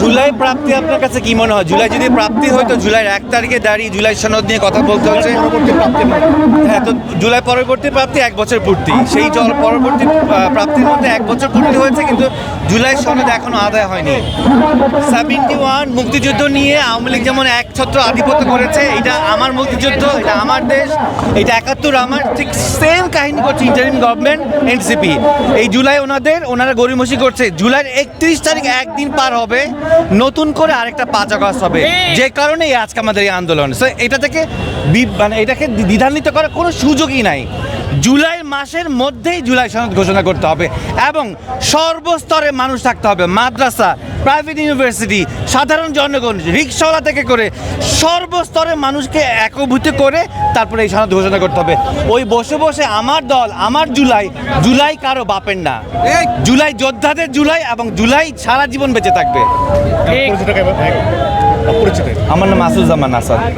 জুলাই প্রাপ্তি আপনার কাছে কি মনে হয়? জুলাই যদি প্রাপ্তি হয়তো জুলাইয়ের এক তারিখে দাঁড়িয়ে জুলাই সনদ নিয়ে কথা বলতে হচ্ছে। হ্যাঁ তো জুলাই পরবর্তী প্রাপ্তি এক বছর পূর্তি। সেই জল পরবর্তী প্রাপ্তির মধ্যে এক বছর পূর্তি হয়েছে, কিন্তু জুলাই সনদ এখনও আদায় হয়নি। সেভেন্টি ওয়ান মুক্তিযুদ্ধ নিয়ে আওয়ামী লীগ যেমন এক ছত্র আধিপত্য করেছে, এটা আমার মুক্তিযুদ্ধ, এটা আমার দেশ, এটা একাত্তর আমার, ঠিক সেম কাহিনী করছে ইন্টারিম গভর্নমেন্ট এনসিপি এই জুলাই ওনাদের ওনারা গরিমসি করছে। জুলাইয়ের একত্রিশ তারিখ একদিন পার হবে। নতুন করে আরেকটা পাঁচ আগস্ট হবে। যে কারণে আজকে আমাদের এই আন্দোলন। So, এটা থেকে মানে এটাকে দ্বিধান্বিত করার কোনো সুযোগই নাই। জুলাই মাসের মধ্যেই জুলাই সনদ ঘোষণা করতে হবে এবং সর্বস্তরে মানুষ থাকতে হবে। মাদ্রাসা প্রাইভেট ইউনিভার্সিটি সাধারণ জনগণ রিক্সাওয়ালা থেকে করে সর্বস্তরে মানুষকে একভূত করে তারপরে এই সনদ ঘোষণা করতে হবে। ওই বসে বসে আমার দল আমার জুলাই জুলাই কারও বাপের না। জুলাই যোদ্ধাদের জুলাই এবং জুলাই সারা জীবন বেঁচে থাকবে। আমার নাম আসুজ্জামান আসাদ।